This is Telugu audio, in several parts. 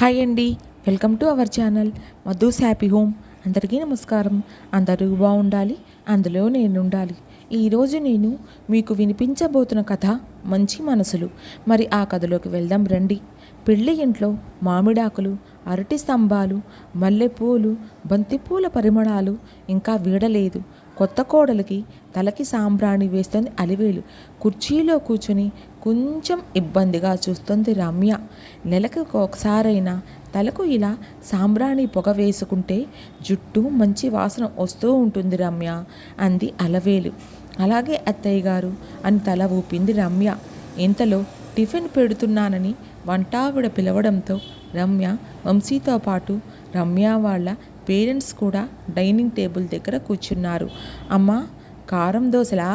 హాయ్ అండి. Welcome to our channel. Madhu's happy home. అందరికీ నమస్కారం. అందరూ బాగుండాలి. అందులో నేను ఉండాలి ఈరోజు నేను మీకు వినిపించబోతున్న కథ మంచి మనసులు. మరి ఆ కథలోకి వెళ్దాం రండి. పెళ్ళి ఇంట్లో మామిడాకులు అరటి స్తంభాలు మల్లెపూలు బంతిపూల పరిమళాలు ఇంకా వీడలేదు. కొత్త కోడలికి తలకి సాంబ్రాణి వేస్తుంది అలివేలు. కుర్చీలో కూర్చుని కొంచెం ఇబ్బందిగా చూస్తుంది రమ్య. నెలకు ఒకసారైనా తలకు ఇలా సాంబ్రాణి పొగ వేసుకుంటే జుట్టు మంచి వాసన వస్తూ ఉంటుంది రమ్య అంది అలవేలు. అలాగే అత్తయ్య గారు అని తల ఊపింది రమ్య. ఇంతలో టిఫిన్ పెడుతున్నానని వంటావిడ పిలవడంతో రమ్య వంశీతో పాటు రమ్య వాళ్ళ పేరెంట్స్ కూడా డైనింగ్ టేబుల్ దగ్గర కూర్చున్నారు. అమ్మ కారం దోశలా?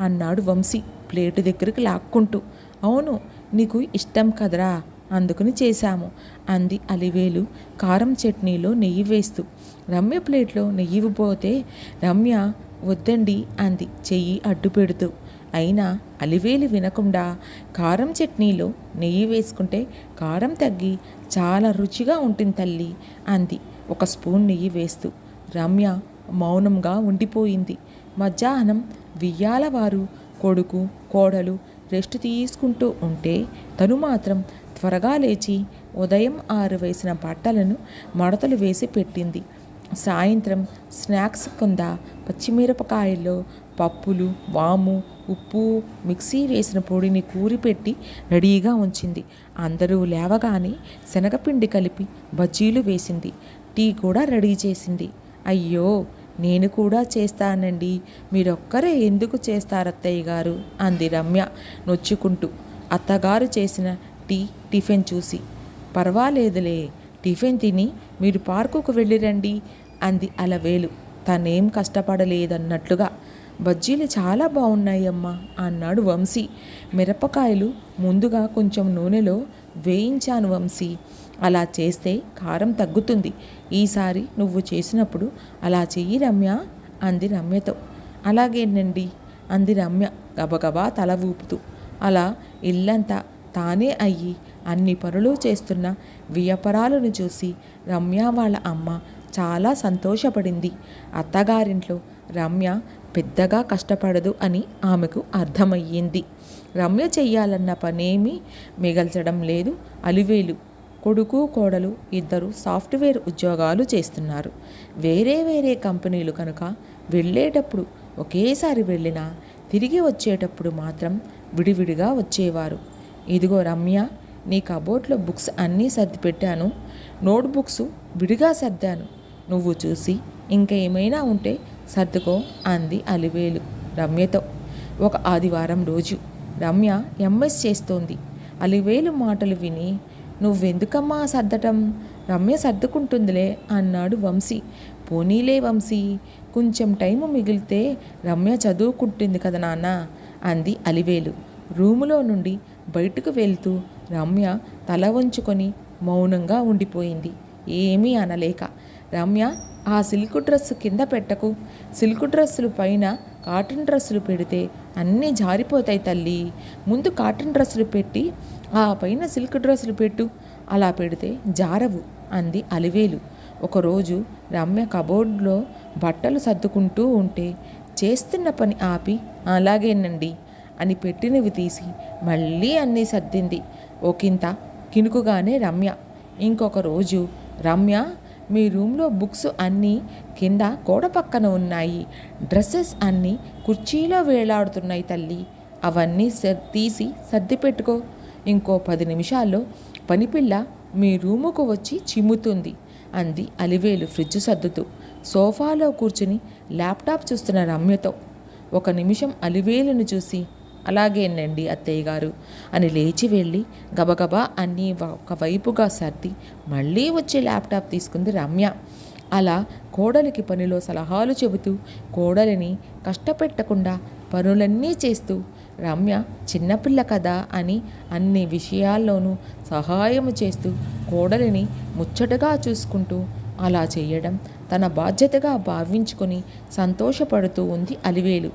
అన్నాడు వంశీ. ప్లేటు దగ్గరికి లాక్కుంటూ అవును నీకు ఇష్టం కదరా అందుకుని చేశాము అంది అలివేలు కారం చట్నీలో నెయ్యి వేస్తూ. రమ్య ప్లేట్లో నెయ్యి పోతే రమ్య వద్దండి అంది చెయ్యి అడ్డు పెడుతూ. అయినా అలివేలు వినకుండా కారం చట్నీలో నెయ్యి వేసుకుంటే కారం తగ్గి చాలా రుచిగా ఉంటుంది తల్లి అంది ఒక స్పూన్ నెయ్యి వేస్తూ. రమ్య మౌనంగా ఉండిపోయింది. మధ్యాహ్నం వియ్యాల వారు కొడుకు కోడలు రెస్ట్ తీసుకుంటూ ఉంటే తను మాత్రం త్వరగా లేచి ఉదయం ఆరు వేసిన బట్టలను మడతలు వేసి పెట్టింది. సాయంత్రం స్నాక్స్ కింద పచ్చిమిరపకాయల్లో పప్పులు వాము ఉప్పు మిక్సీ వేసిన పొడిని కూరిపెట్టి రెడీగా ఉంచింది. అందరూ లేవగానే శనగపిండి కలిపి బజ్జీలు వేసింది. టీ కూడా రెడీ చేసింది. అయ్యో! నేను కూడా చేస్తానండి. మీరొక్కరే ఎందుకు చేస్తారత్తయ్య గారు? అంది రమ్య నొచ్చుకుంటూ. అత్తగారు చేసిన టీ టిఫిన్ చూసి. పర్వాలేదులే టిఫిన్ తిని మీరు పార్కుకు వెళ్ళిరండి అంది అలవేలు. తనేం కష్టపడలేదన్నట్లుగా. బజ్జీలు చాలా బాగున్నాయమ్మా అన్నాడు వంశీ. మిరపకాయలు ముందుగా కొంచెం నూనెలో వేయించాను వంశీ. అలా చేస్తే కారం తగ్గుతుంది. ఈసారి నువ్వు చేసినప్పుడు అలా చెయ్యి రమ్య అంది రమ్యతో. అలాగేనండి అంది రమ్య గబగబా తల ఊపుతూ. అలా ఇల్లంతా తానే అయ్యి అన్ని పనులు చేస్తున్న వియపరాలను చూసి రమ్య వాళ్ళ అమ్మ చాలా సంతోషపడింది. అత్తగారింట్లో రమ్య పెద్దగా కష్టపడదు అని ఆమెకు అర్థమయ్యింది. రమ్య చెయ్యాలన్న పనేమీ మిగల్చడం లేదు అలివేలు. కొడుకు కోడలు ఇద్దరు సాఫ్ట్వేర్ ఉద్యోగాలు చేస్తున్నారు. వేరే వేరే కంపెనీలు కనుక వెళ్ళేటప్పుడు ఒకేసారి వెళ్ళినా తిరిగి వచ్చేటప్పుడు మాత్రం విడివిడిగా వచ్చేవారు. ఇదిగో రమ్య నీ కబోర్డ్లో బుక్స్ అన్నీ సర్ది పెట్టాను నోట్బుక్స్ విడిగా సర్దాను. నువ్వు చూసి ఇంకా ఏమైనా ఉంటే సర్దుకో అంది అలివేలు రమ్యతో. ఒక ఆదివారం రోజు రమ్య ఎంఎస్ చేస్తోంది. అలివేలు మాటలు విని నువ్వెందుకమ్మా సర్దటం? రమ్య సర్దుకుంటుందిలే అన్నాడు వంశీ. పోనీలే వంశీ కొంచెం టైం మిగిలితే రమ్య చదువుకుంటుంది కదా నాన్న అంది అలివేలు. రూములో నుండి బయటకు వెళ్తూ రమ్య తల వంచుకొని మౌనంగా ఉండిపోయింది. ఏమీ అనలేక రమ్య ఆ సిల్క్ డ్రెస్సు కింద పెట్టకు. సిల్క్ డ్రెస్సులు పైన కాటన్ డ్రెస్సులు పెడితే అన్నీ జారిపోతాయి తల్లి. ముందు కాటన్ డ్రెస్సులు పెట్టి ఆ పైన సిల్క్ డ్రెస్సులు పెట్టు. అలా పెడితే జారవు అంది అలివేలు. ఒకరోజు రమ్య కబోర్డ్లో బట్టలు సర్దుకుంటూ ఉంటే చేస్తున్న పని ఆపి అలాగేనండి అని పెట్టినవి తీసి మళ్ళీ అన్నీ సర్దింది. ఒకంత కినుకుగానే రమ్య. ఇంకొక రోజు రమ్య మీ రూమ్లో బుక్స్ అన్నీ కింద గోడ పక్కన ఉన్నాయి. డ్రెస్సెస్ అన్నీ కుర్చీలో వేలాడుతున్నాయి తల్లి. అవన్నీ సర్ తీసి సర్ది పెట్టుకో. ఇంకో పది నిమిషాల్లో పనిపిల్ల మీ రూముకు వచ్చి చిమ్ముతుంది. అంది అలివేలు ఫ్రిడ్జ్ సర్దుతూ. సోఫాలో కూర్చుని ల్యాప్టాప్ చూస్తున్న రమ్యతో. ఒక నిమిషం అలివేలును చూసి అలాగేనండి అత్తయ్య గారు. అని లేచి వెళ్ళి గబగబా అన్నీ ఒకవైపుగా సర్ది మళ్ళీ వచ్చి ల్యాప్టాప్ తీసుకుంది రమ్య. అలా కోడలికి పనిలో సలహాలు చెబుతూ కోడలిని కష్టపెట్టకుండా పనులన్నీ చేస్తూ రమ్య చిన్నపిల్ల కదా అని అన్ని విషయాల్లోనూ సహాయము చేస్తూ కోడలిని ముచ్చటగా చూసుకుంటూ అలా చేయడం తన బాధ్యతగా భావించుకొని సంతోషపడుతూ ఉంది అలివేలు.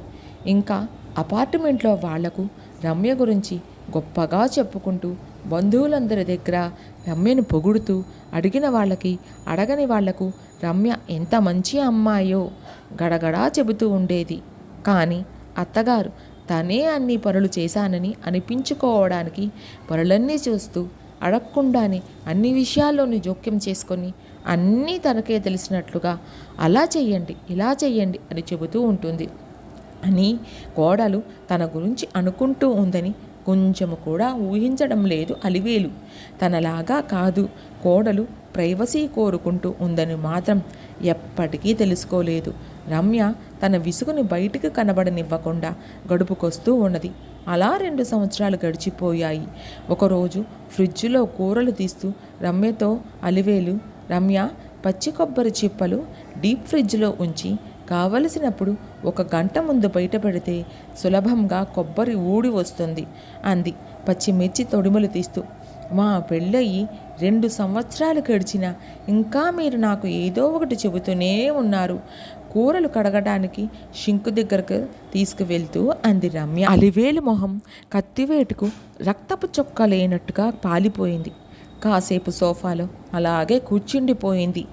ఇంకా అపార్ట్మెంట్లో వాళ్ళకు రమ్య గురించి గొప్పగా చెప్పుకుంటూ బంధువులందరి దగ్గర రమ్యను పొగుడుతూ అడిగిన వాళ్ళకి అడగని వాళ్ళకు రమ్య ఎంత మంచి అమ్మాయో గడగడా చెబుతూ ఉండేది. కానీ అత్తగారు తనే అన్ని పనులు చేశానని అనిపించుకోవడానికి పనులన్నీ చూస్తూ అడగకుండానే అన్ని విషయాల్లోనూ జోక్యం చేసుకొని అన్నీ తనకే తెలిసినట్లుగా అలా చెయ్యండి ఇలా చెయ్యండి అని చెబుతూ ఉంటుంది. అని కోడలు తన గురించి అనుకుంటూ ఉందని కొంచెము కూడా ఊహించడం లేదు అలివేలు. తనలాగా కాదు కోడలు ప్రైవసీ కోరుకుంటూ ఉందని మాత్రం ఎప్పటికీ తెలుసుకోలేదు. రమ్య తన విసుగుని బయటికి కనబడనివ్వకుండా గడుపుకొస్తూ ఉన్నది. అలా రెండు సంవత్సరాలు గడిచిపోయాయి. ఒకరోజు ఫ్రిడ్జ్లో కూరలు తీస్తూ రమ్యతో అలివేలు రమ్య పచ్చి కొబ్బరి చిప్పలు డీప్ ఫ్రిడ్జ్లో ఉంచి కావలసినప్పుడు ఒక గంట ముందు బయటపెడితే సులభంగా కొబ్బరి ఊడి వస్తుంది అంది పచ్చిమిర్చి తొడిమలు తీస్తూ. మా పెళ్ళయి రెండు సంవత్సరాలు గడిచినా ఇంకా మీరు నాకు ఏదో ఒకటి చెబుతూనే ఉన్నారు. కూరలు కడగడానికి షింకు దగ్గరకు తీసుకువెళ్తూ అంది రమ్య. అలివేలు మొహం కత్తివేటుకు రక్తపు చొక్క లేనట్టుగా పాలిపోయింది. కాసేపు సోఫాలో అలాగే కూర్చుండిపోయింది.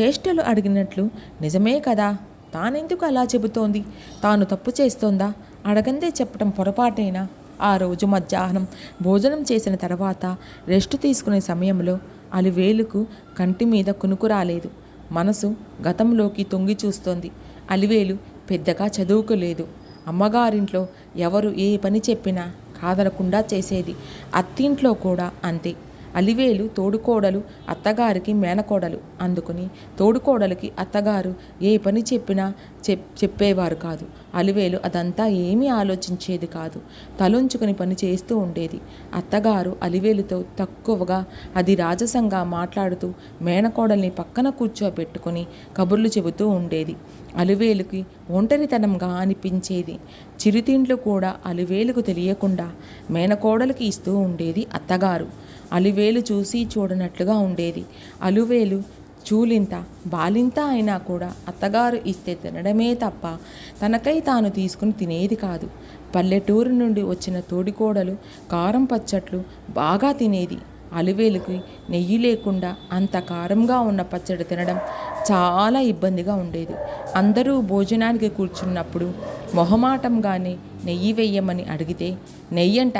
చేష్టలు అడిగినట్లు నిజమే కదా? తానెందుకు అలా చెబుతోంది? తాను తప్పు చేస్తోందా? అడగందే చెప్పటం పొరపాటైనా? ఆ రోజు మధ్యాహ్నం భోజనం చేసిన తర్వాత రెస్ట్ తీసుకునే సమయంలో అలివేలుకు కంటి మీద కునుకు రాలేదు. మనసు గతంలోకి తొంగి చూస్తోంది. అలివేలు పెద్దగా చదువుకోలేదు. అమ్మగారింట్లో ఎవరు ఏ పని చెప్పినా కాదనకుండా చేసేది అత్తింట్లో కూడా అంతే. అలివేలు తోడుకోడలు అత్తగారికి మేనకోడలు అందుకుని తోడుకోడలికి అత్తగారు ఏ పని చెప్పినా చెప్ చెప్పేవారు కాదు. అలివేలు అదంతా ఏమీ ఆలోచించేది కాదు. తలుంచుకుని పని చేస్తూ ఉండేది. అత్తగారు అలివేలుతో తక్కువగా అది రాజసంగా మాట్లాడుతూ మేనకోడల్ని పక్కన కూర్చోబెట్టుకుని కబుర్లు చెబుతూ ఉండేది. అలివేలుకి ఒంటరితనంగా అనిపించేది. చిరుతిండ్లు కూడా అలివేలుకు తెలియకుండా మేనకోడలికి ఇస్తూ ఉండేది అత్తగారు. అలివేలు చూసి చూడనట్లుగా ఉండేది. అలువేలు చూలింత బాలింత అయినా కూడా అత్తగారు ఇస్తే తినడమే తప్ప తనకై తాను తీసుకుని తినేది కాదు. పల్లెటూరు నుండి వచ్చిన తోడికోడలు కారం పచ్చట్లు బాగా తినేది. అలివేలుకి నెయ్యి లేకుండా అంత కారంగా ఉన్న పచ్చడి తినడం చాలా ఇబ్బందిగా ఉండేది. అందరూ భోజనానికి కూర్చున్నప్పుడు మొహమాటంగానే నెయ్యి వెయ్యమని అడిగితే నెయ్యంట?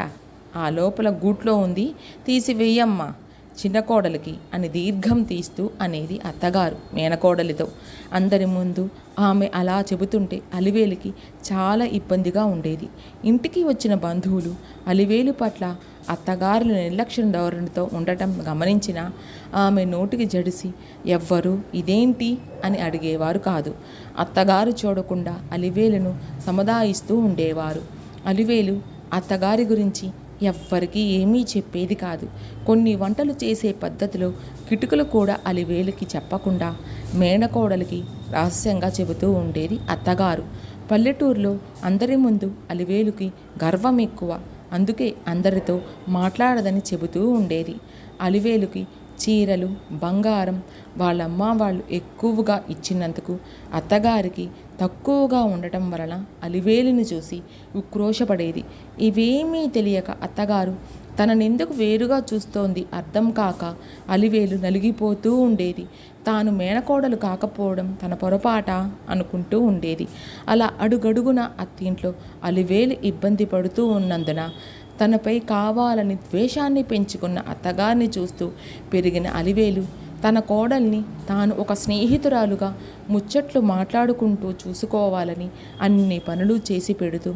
ఆ లోపల గూట్లో ఉంది. తీసివేయమ్మా చిన్న కోడలికి అని దీర్ఘం తీస్తూ అనేది అత్తగారు మేనకోడలితో. అందరి ముందు ఆమె అలా చెబుతుంటే అలివేలుకి చాలా ఇబ్బందిగా ఉండేది. ఇంటికి వచ్చిన బంధువులు అలివేలు పట్ల అత్తగారుల నిర్లక్ష్యం ధోరణితో ఉండటం గమనించిన ఆమె నోటికి జడిసి ఎవ్వరు ఇదేంటి? అని అడిగేవారు కాదు. అత్తగారు చూడకుండా అలివేలును సముదాయిస్తూ ఉండేవారు. అలివేలు అత్తగారి గురించి ఎవ్వరికీ ఏమీ చెప్పేది కాదు. కొన్ని వంటలు చేసే పద్ధతిలో కిటుకులు కూడా అలివేలుకి చెప్పకుండా మేనకోడలికి రహస్యంగా చెబుతూ ఉండేది అత్తగారు. పల్లెటూరులో అందరి ముందు అలివేలుకి గర్వం ఎక్కువ. అందుకే అందరితో మాట్లాడదని చెబుతూ ఉండేది. అలివేలుకి చీరలు బంగారం వాళ్ళమ్మ వాళ్ళు ఎక్కువగా ఇచ్చినందుకు అత్తగారికి తక్కువగా ఉండటం వలన అలివేలిని చూసి ఉక్రోషపడేది. ఇవేమీ తెలియక అత్తగారు తననెందుకు వేరుగా చూస్తోంది అర్థం కాక అలివేలు నలిగిపోతూ ఉండేది. తాను మేనకోడలు కాకపోవడం తన పొరపాట అనుకుంటూ ఉండేది. అలా అడుగడుగున అత్తింట్లో అలివేలు ఇబ్బంది పడుతూ ఉన్నందున తనపై కావాలని ద్వేషాన్ని పెంచుకున్న అత్తగారిని చూస్తూ పెరిగిన అలివేలు తన కోడల్ని తాను ఒక స్నేహితురాలుగా ముచ్చట్లు మాట్లాడుకుంటూ చూసుకోవాలని అన్ని పనులు చేసి పెడుతూ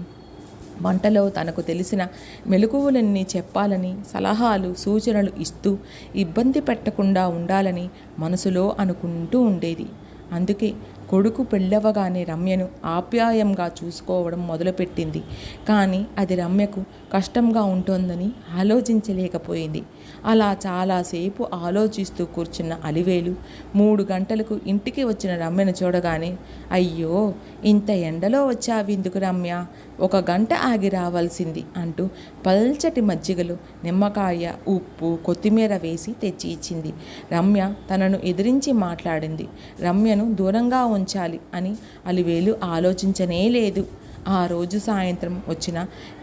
వంటలో తనకు తెలిసిన మెలకువలన్నీ చెప్పాలని సలహాలు సూచనలు ఇస్తూ ఇబ్బంది పెట్టకుండా ఉండాలని మనసులో అనుకుంటూ ఉండేది. అందుకే కొడుకు పెళ్ళవగానే రమ్యను ఆప్యాయంగా చూసుకోవడం మొదలుపెట్టింది. కానీ అది రమ్యకు కష్టంగా ఉంటుందని ఆలోచించలేకపోయింది. అలా చాలాసేపు ఆలోచిస్తూ కూర్చున్న అలివేలు మూడు గంటలకు ఇంటికి వచ్చిన రమ్యను చూడగానే అయ్యో ఇంత ఎండలో వచ్చావిందుకు రమ్య? ఒక గంట ఆగి రావాల్సింది అంటూ పల్చటి మజ్జిగలు నిమ్మకాయ ఉప్పు కొత్తిమీర వేసి తెచ్చి ఇచ్చింది. రమ్య తనను ఎదిరించి మాట్లాడింది. రమ్యను దూరంగా ఉంచాలి అని అలివేలు ఆలోచించనే లేదు. ఆ రోజు సాయంత్రం వచ్చిన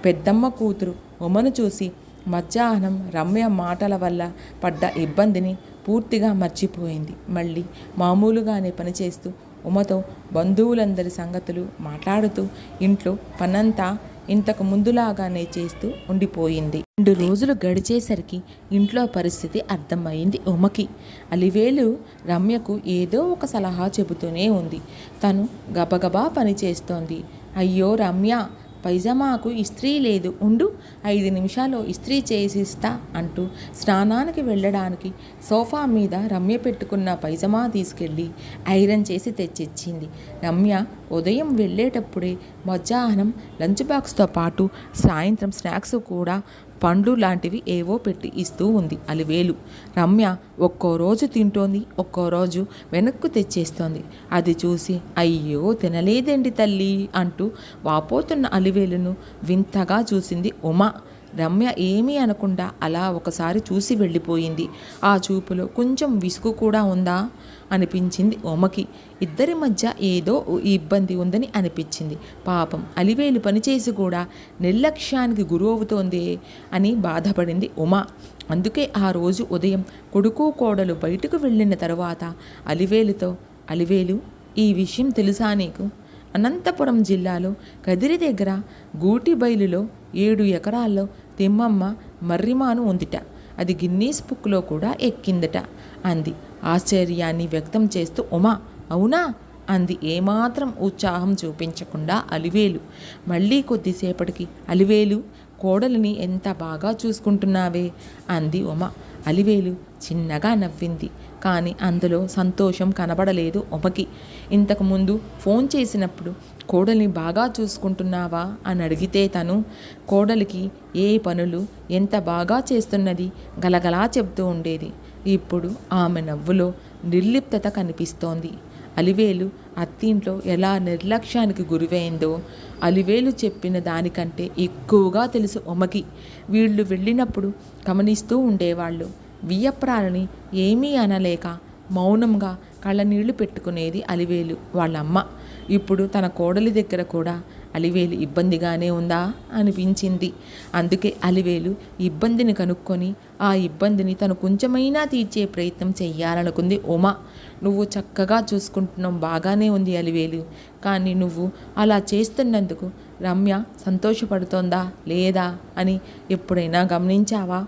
పెద్దమ్మ కూతురు ఉమను చూసి మధ్యాహ్నం రమ్య మాటల వల్ల పడ్డ ఇబ్బందిని పూర్తిగా మర్చిపోయింది. మళ్ళీ మామూలుగానే పనిచేస్తూ ఉమతో బంధువులందరి సంగతులు మాట్లాడుతూ ఇంట్లో పనంతా ఇంతకు ముందులాగానే చేస్తూ ఉండిపోయింది. రెండు రోజులు గడిచేసరికి ఇంట్లో పరిస్థితి అర్థమైంది ఉమకి. అలివేలు రమ్యకు ఏదో ఒక సలహా చెబుతూనే ఉంది. తను గబగబా పనిచేస్తోంది అయ్యో రమ్య పైజమాకు ఇస్త్రీ లేదు. ఉండు ఐదు నిమిషాల్లో ఇస్త్రీ చేసిస్తా అంటూ స్నానానికి వెళ్ళడానికి సోఫా మీద రమ్య పెట్టుకున్న పైజమా తీసుకెళ్ళి ఐరన్ చేసి తెచ్చిచ్చింది. రమ్య ఉదయం వెళ్ళేటప్పుడే మధ్యాహ్నం లంచ్ బాక్స్తో పాటు సాయంత్రం స్నాక్స్ కూడా పండ్లు లాంటివి ఏవో పెట్టి ఇస్తూ ఉంది అలివేలు. రమ్య ఒక్కో రోజు తింటోంది ఒక్కో రోజు వెనక్కు తెచ్చేస్తోంది. అది చూసి అయ్యో తినలేదండి తల్లి అంటూ వాపోతున్న అలివేలును వింతగా చూసింది ఉమా. రమ్య ఏమీ అనకుండా అలా ఒకసారి చూసి వెళ్ళిపోయింది. ఆ చూపులో కొంచెం విసుగు కూడా ఉందా? అనిపించింది ఉమకి ఇద్దరి మధ్య ఏదో ఇబ్బంది ఉందని అనిపించింది. పాపం అలివేలు పనిచేసి కూడా నిర్లక్ష్యానికి గురవుతోంది అని బాధపడింది ఉమ. అందుకే ఆ రోజు ఉదయం కొడుకు కోడలు బయటకు వెళ్ళిన తర్వాత అలివేలుతో అలివేలు ఈ విషయం తెలుసా నీకు? అనంతపురం జిల్లాలో కదిరి దగ్గర గూటి బయలులో ఏడు ఎకరాల్లో తిమ్మమ్మ మర్రిమాను ఉందిట. అది గిన్నీస్ బుక్లో కూడా ఎక్కిందట. అంది. ఆశ్చర్యాన్ని వ్యక్తం చేస్తూ ఉమా అవునా? అంది. ఏమాత్రం ఉత్సాహం చూపించకుండా అలివేలు. మళ్ళీ కొద్దిసేపటికి అలివేలు కోడలిని ఎంత బాగా చూసుకుంటున్నావే? అంది ఉమ. అలివేలు చిన్నగా నవ్వింది. కానీ అందులో సంతోషం కనబడలేదు ఉమకి. ఇంతకుముందు ఫోన్ చేసినప్పుడు కోడల్ని బాగా చూసుకుంటున్నావా? అని అడిగితే తను కోడలికి ఏ పనులు ఎంత బాగా చేస్తున్నది? గలగలా చెబుతూ ఉండేది. ఇప్పుడు ఆమె నవ్వులో నిర్లిప్తత కనిపిస్తోంది. అలివేలు అత్తింట్లో ఎలా నిర్లక్ష్యానికి గురివైందో అలివేలు చెప్పిన దానికంటే ఎక్కువగా తెలుసు ఉమకి వీళ్ళు వెళ్ళినప్పుడు గమనిస్తూ ఉండేవాళ్ళు. వియ్యప్రాలని ఏమీ అనలేక మౌనంగా కళ్ళనీళ్ళు పెట్టుకునేది అలివేలు వాళ్ళమ్మ. ఇప్పుడు తన కోడలి దగ్గర కూడా అలివేలు ఇబ్బందిగానే ఉందా అనిపించింది. అందుకే అలివేలు ఇబ్బందిని కనుక్కొని ఆ ఇబ్బందిని తను కొంచెమైనా తీర్చే ప్రయత్నం చెయ్యాలనుకుంది. ఉమ నువ్వు చక్కగా చూసుకుంటున్నాం బాగానే ఉంది అలివేలు. కానీ నువ్వు అలా చేస్తున్నందుకు రమ్య సంతోషపడుతోందా లేదా అని ఎప్పుడైనా గమనించావా?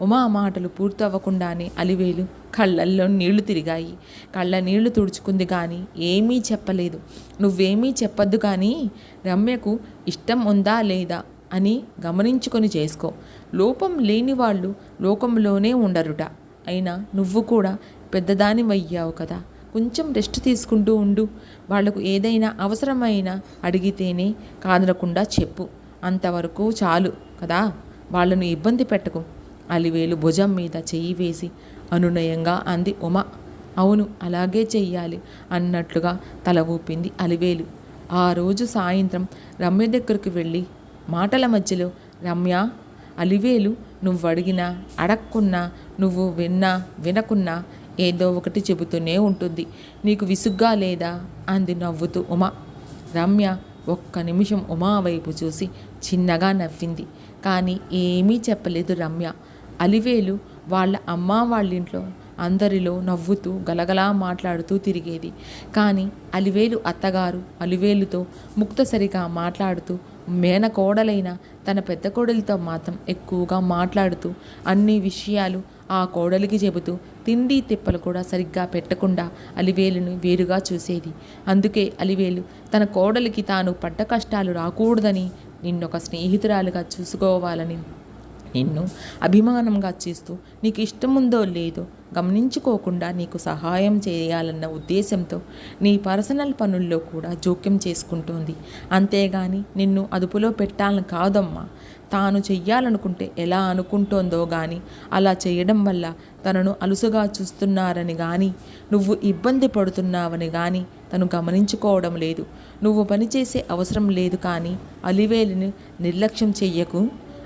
ఉమా మాటలు పూర్తవ్వకుండానే అలివేలు కళ్ళల్లో నీళ్ళు తిరిగాయి. కళ్ళ నీళ్ళు తుడుచుకుంది కానీ ఏమీ చెప్పలేదు. నువ్వేమీ చెప్పొద్దు కానీ రమ్యకు ఇష్టం ఉందా లేదా అని గమనించుకొని చేసుకో. లోపం లేని వాళ్ళు లోకంలోనే ఉండరుట. అయినా నువ్వు కూడా పెద్దదానివయ్యావు కదా. కొంచెం రెస్ట్ తీసుకుంటూ ఉండు. వాళ్ళకు ఏదైనా అవసరమైన అడిగితేనే కాదనకుండా చెప్పు. అంతవరకు చాలు కదా. వాళ్ళను ఇబ్బంది పెట్టకు. అలివేలు భుజం మీద చెయ్యి వేసి అనునయంగా అంది ఉమ. అవును అలాగే చెయ్యాలి అన్నట్లుగా తల ఊపింది అలివేలు. ఆ రోజు సాయంత్రం రమ్య దగ్గరకు వెళ్ళి మాటల మధ్యలో రమ్య అలివేలు నువ్వు అడిగినా అడక్కున్నా నువ్వు విన్నా వినకున్నా ఏదో ఒకటి చెబుతూనే ఉంటుంది. నీకు విసుగ్గా లేదా? అంది నవ్వుతూ ఉమ. రమ్య ఒక్క నిమిషం ఉమా వైపు చూసి చిన్నగా నవ్వింది. కానీ ఏమీ చెప్పలేదు రమ్య. అలివేలు వాళ్ళ అమ్మ వాళ్ళింట్లో అందరిలో నవ్వుతూ గలగలా మాట్లాడుతూ తిరిగేది. కానీ అలివేలు అత్తగారు అలివేలుతో ముక్తసరిగా మాట్లాడుతూ మేనకోడలైన తన పెద్ద కోడలితో మాత్రం ఎక్కువగా మాట్లాడుతూ అన్ని విషయాలు ఆ కోడలికి చెబుతూ తిండి తిప్పలు కూడా సరిగ్గా పెట్టకుండా అలివేలును వేరుగా చూసేది. అందుకే అలివేలు తన కోడలికి తాను పడ్డ కష్టాలు రాకూడదని నిన్నొక స్నేహితురాలుగా చూసుకోవాలని నిన్ను అభిమానంగా చేస్తూ నీకు ఇష్టముందో లేదో గమనించుకోకుండా నీకు సహాయం చేయాలన్న ఉద్దేశంతో నీ పర్సనల్ పనుల్లో కూడా జోక్యం చేసుకుంటోంది. అంతేగాని నిన్ను అదుపులో పెట్టాలని కాదమ్మా. తాను చెయ్యాలనుకుంటే ఎలా అనుకుంటోందో కానీ అలా చేయడం వల్ల తనను అలుసుగా చూస్తున్నారని కానీ నువ్వు ఇబ్బంది పడుతున్నావని కానీ తను గమనించుకోవడం లేదు. నువ్వు పనిచేసే అవసరం లేదు కానీ అలివేలిని నిర్లక్ష్యం చెయ్యకు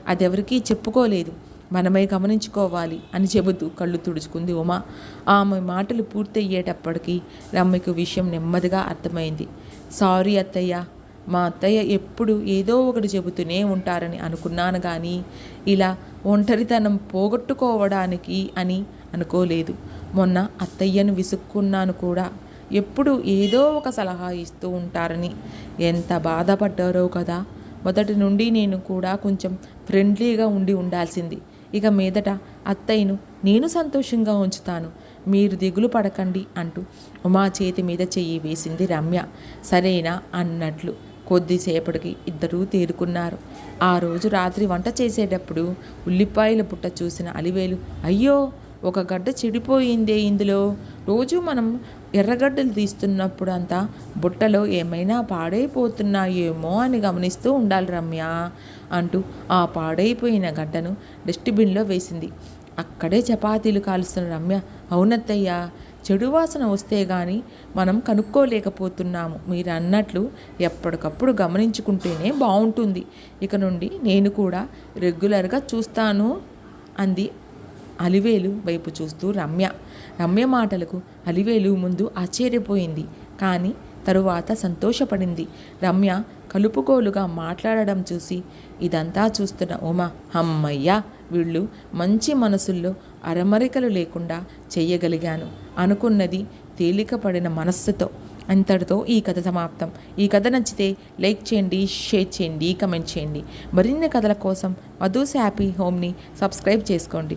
అదెవరికీ చెప్పుకోలేదు. మనమే గమనించుకోవాలి అని చెబుతూ కళ్ళు తుడుచుకుంది ఉమా. ఆమె మాటలు పూర్తయ్యేటప్పటికీ రమ్యకు విషయం నెమ్మదిగా అర్థమైంది. సారీ అత్తయ్య మా అత్తయ్య ఎప్పుడు ఏదో ఒకటి చెబుతూనే ఉంటారని అనుకున్నాను కానీ ఇలా ఒంటరితనం పోగొట్టుకోవడానికి అని అనుకోలేదు. మొన్న అత్తయ్యను విసుక్కున్నాను కూడా. ఎప్పుడు ఏదో ఒక సలహా ఇస్తూ ఉంటారని. ఎంత బాధపడ్డారో కదా. మొదటి నుండి నేను కూడా కొంచెం ఫ్రెండ్లీగా ఉండి ఉండాల్సింది. ఇక మీదట అత్తయ్యను నేను సంతోషంగా ఉంచుతాను. మీరు దిగులు పడకండి అంటూ ఉమా చేతి మీద చెయ్యి వేసింది రమ్య. సరేనా అన్నట్లు కొద్దిసేపటికి ఇద్దరూ తేరుకున్నారు. ఆ రోజు రాత్రి వంట చేసేటప్పుడు ఉల్లిపాయల పుట్ట చూసిన అలివేలు అయ్యో ఒక గడ్డ చెడిపోయిందే ఇందులో. రోజు మనం ఎర్రగడ్డలు తీస్తున్నప్పుడు అంతా బుట్టలో ఏమైనా పాడైపోతున్నాయేమో అని గమనిస్తూ ఉండాలి రమ్య అంటూ ఆ పాడైపోయిన గడ్డను డస్ట్బిన్లో వేసింది. అక్కడే చపాతీలు కాలుస్తున్న రమ్య అవునత్తయ్య చెడు వాసన వస్తే గాని మనం కనుక్కోలేకపోతున్నాము. మీరు అన్నట్లు ఎప్పటికప్పుడు గమనించుకుంటేనే బాగుంటుంది ఇక నుండి నేను కూడా రెగ్యులర్గా చూస్తాను అంది అలివేలు వైపు చూస్తూ రమ్య రమ్య మాటలకు అలివేలు ముందు ఆశ్చర్యపోయింది. కానీ తరువాత సంతోషపడింది. రమ్య కలుపుకోలుగా మాట్లాడడం చూసి ఇదంతా చూస్తున్న ఉమ అమ్మయ్యా వీళ్ళు మంచి మనసుల్లో అరమరికలు లేకుండా చేయగలిగాను అనుకున్నది తేలికపడిన మనస్సుతో. అంతటితో ఈ కథ సమాప్తం. ఈ కథ నచ్చితే లైక్ చేయండి షేర్ చేయండి కమెంట్ చేయండి. మరిన్ని కథల కోసం మధుస్ హ్యాపీ హోమ్ని సబ్స్క్రైబ్ చేసుకోండి.